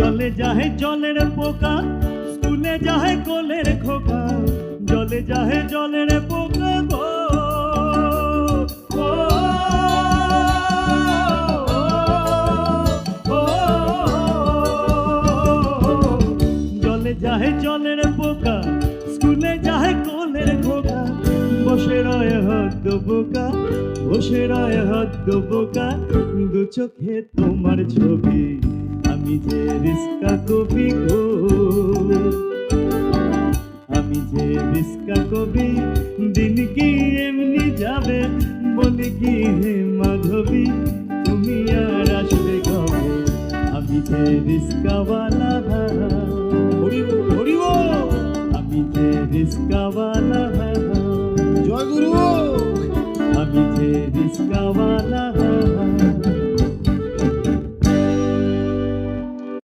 জলে যাহে জলের পোকা, স্কুলে যাহে কোলের খোকা, জলে যাহে জলের পোকা গো জলে যাহে জলের পোকা, স্কুলে যাহে কোলের খোকা, বসে রয় হদ্দ বোকা, বসে রয় হদ্দ বোকা, দু চোখে তোমার ছবি। আমি যে রিস্কা কবি গো আমি যে রিস্কা কবি দিন কি এমনি যাবে? বলে কি হে মাধবী তুমি আর আসবে কবে? আমি যে রিস্কাওয়ালা আমি যে রিস্কাওয়ালা জয় গুরু আমি যে রিস্কাওয়ালা